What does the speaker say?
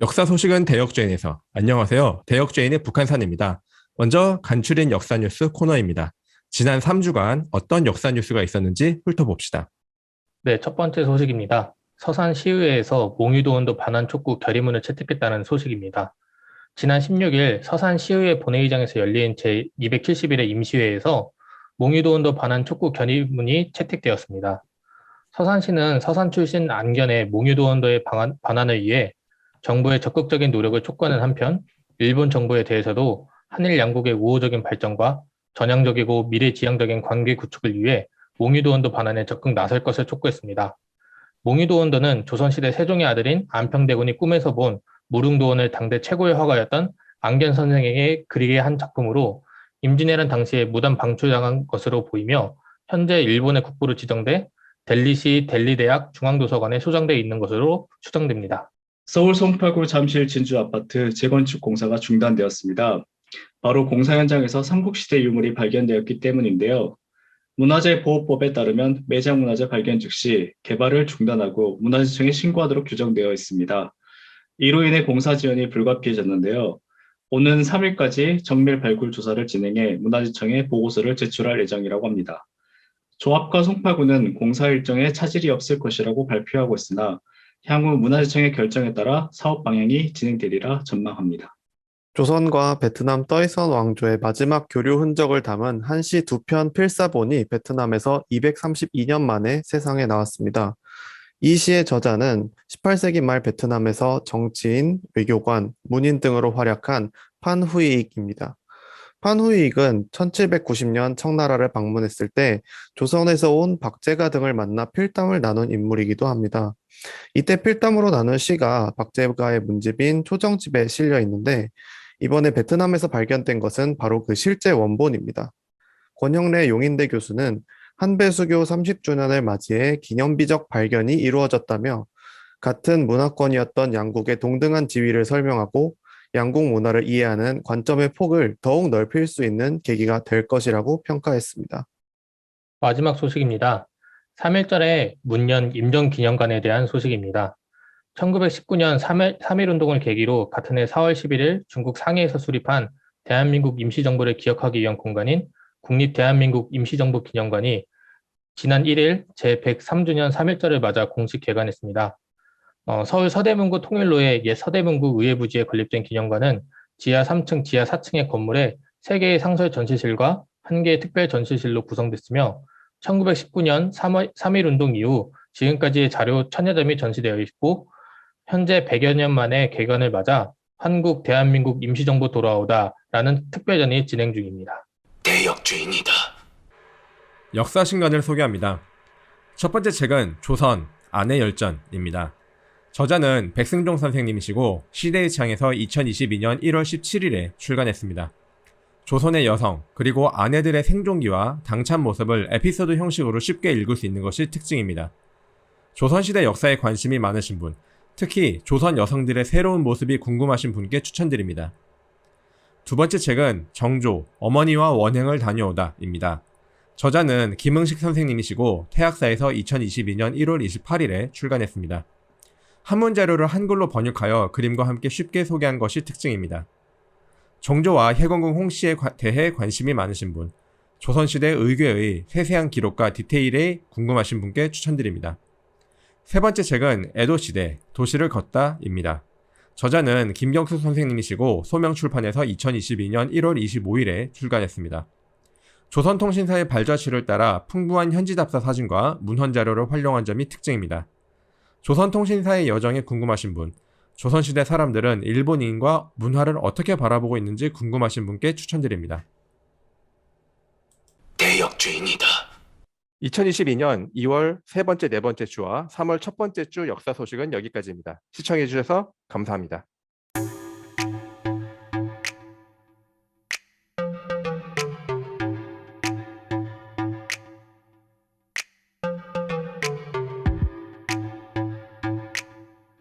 역사 소식은 대역죄인에서 안녕하세요. 대역죄인의 북한산입니다. 먼저 간추린 역사 뉴스 코너입니다. 지난 3주간 어떤 역사 뉴스가 있었는지 훑어봅시다. 네, 첫 번째 소식입니다. 서산 시의회에서 몽유도원도 반환 촉구 결의문을 채택했다는 소식입니다. 지난 16일 서산 시의회 본회의장에서 열린 제271회 임시회에서 몽유도원도 반환 촉구 결의문이 채택되었습니다. 서산시는 서산 출신 안견의 몽유도원도의 반환을 위해 정부의 적극적인 노력을 촉구하는 한편 일본 정부에 대해서도 한일 양국의 우호적인 발전과 전향적이고 미래지향적인 관계 구축을 위해 몽유도 원도 반환에 적극 나설 것을 촉구했습니다. 몽유도 원도는 조선시대 세종의 아들인 안평대군이 꿈에서 본 무릉도원을 당대 최고의 화가였던 안견 선생에게 그리게 한 작품으로 임진왜란 당시에 무단 방출당한 것으로 보이며 현재 일본의 국부로 지정돼 델리시 델리대학 중앙도서관에 소장되어 있는 것으로 추정됩니다. 서울 송파구 잠실 진주 아파트 재건축 공사가 중단되었습니다. 바로 공사 현장에서 삼국시대 유물이 발견되었기 때문인데요. 문화재 보호법에 따르면 매장 문화재 발견 즉시 개발을 중단하고 문화재청에 신고하도록 규정되어 있습니다. 이로 인해 공사 지연이 불가피해졌는데요. 오는 3일까지 정밀 발굴 조사를 진행해 문화재청에 보고서를 제출할 예정이라고 합니다. 조합과 송파구는 공사 일정에 차질이 없을 것이라고 발표하고 있으나 향후 문화재청의 결정에 따라 사업 방향이 진행되리라 전망합니다. 조선과 베트남 떠이선 왕조의 마지막 교류 흔적을 담은 한시 두 편 필사본이 베트남에서 232년 만에 세상에 나왔습니다. 이 시의 저자는 18세기 말 베트남에서 정치인, 외교관, 문인 등으로 활약한 판후이익입니다. 판후이익은 1790년 청나라를 방문했을 때 조선에서 온 박제가 등을 만나 필담을 나눈 인물이기도 합니다. 이때 필담으로 나눈 시가 박제가의 문집인 초정집에 실려 있는데 이번에 베트남에서 발견된 것은 바로 그 실제 원본입니다. 권영래 용인대 교수는 한배수교 30주년을 맞이해 기념비적 발견이 이루어졌다며 같은 문화권이었던 양국의 동등한 지위를 설명하고 양국 문화를 이해하는 관점의 폭을 더욱 넓힐 수 있는 계기가 될 것이라고 평가했습니다. 마지막 소식입니다. 3.1절의 문년 임정기념관에 대한 소식입니다. 1919년 3.1, 3.1 운동을 계기로 같은 해 4월 11일 중국 상해에서 수립한 대한민국 임시정부를 기억하기 위한 공간인 국립대한민국 임시정부 기념관이 지난 1일 제103주년 3.1절을 맞아 공식 개관했습니다. 어, 서울 서대문구 통일로의 옛 서대문구 의회 부지에 건립된 기념관은 지하 3층, 지하 4층의 건물에 3개의 상설 전시실과 1개의 특별 전시실로 구성됐으며 1919년 3월, 3.1 운동 이후 지금까지의 자료 천여 점이 전시되어 있고 현재 100여 년 만에 개관을 맞아 한국 대한민국 임시정부 돌아오다라는 특별전이 진행 중입니다. 대역죄인이다. 역사 신간을 소개합니다. 첫 번째 책은 조선 아내 열전입니다. 저자는 백승종 선생님이시고 시대의 창에서 2022년 1월 17일에 출간했습니다. 조선의 여성 그리고 아내들의 생존기와 당찬 모습을 에피소드 형식으로 쉽게 읽을 수 있는 것이 특징입니다. 조선시대 역사에 관심이 많으신 분, 특히 조선 여성들의 새로운 모습이 궁금하신 분께 추천드립니다. 두 번째 책은 정조, 어머니와 원행을 다녀오다입니다. 저자는 김응식 선생님이시고 태학사에서 2022년 1월 28일에 출간했습니다. 한문 자료를 한글로 번역하여 그림과 함께 쉽게 소개한 것이 특징입니다. 정조와 혜건궁 홍씨에 과- 대해 관심이 많으신 분, 조선시대 의궤의 세세한 기록과 디테일에 궁금하신 분께 추천드립니다. 세 번째 책은 에도시대, 도시를 걷다입니다. 저자는 김경수 선생님이시고 소명출판에서 2022년 1월 25일에 출간했습니다. 조선통신사의 발자취를 따라 풍부한 현지답사 사진과 문헌 자료를 활용한 점이 특징입니다. 조선통신사의 여정에 궁금하신 분, 조선시대 사람들은 일본인과 문화를 어떻게 바라보고 있는지 궁금하신 분께 추천드립니다. 대역죄인이다. 2022년 2월 세 번째, 네 번째 주와 3월 첫 번째 주 역사 소식은 여기까지입니다. 시청해주셔서 감사합니다.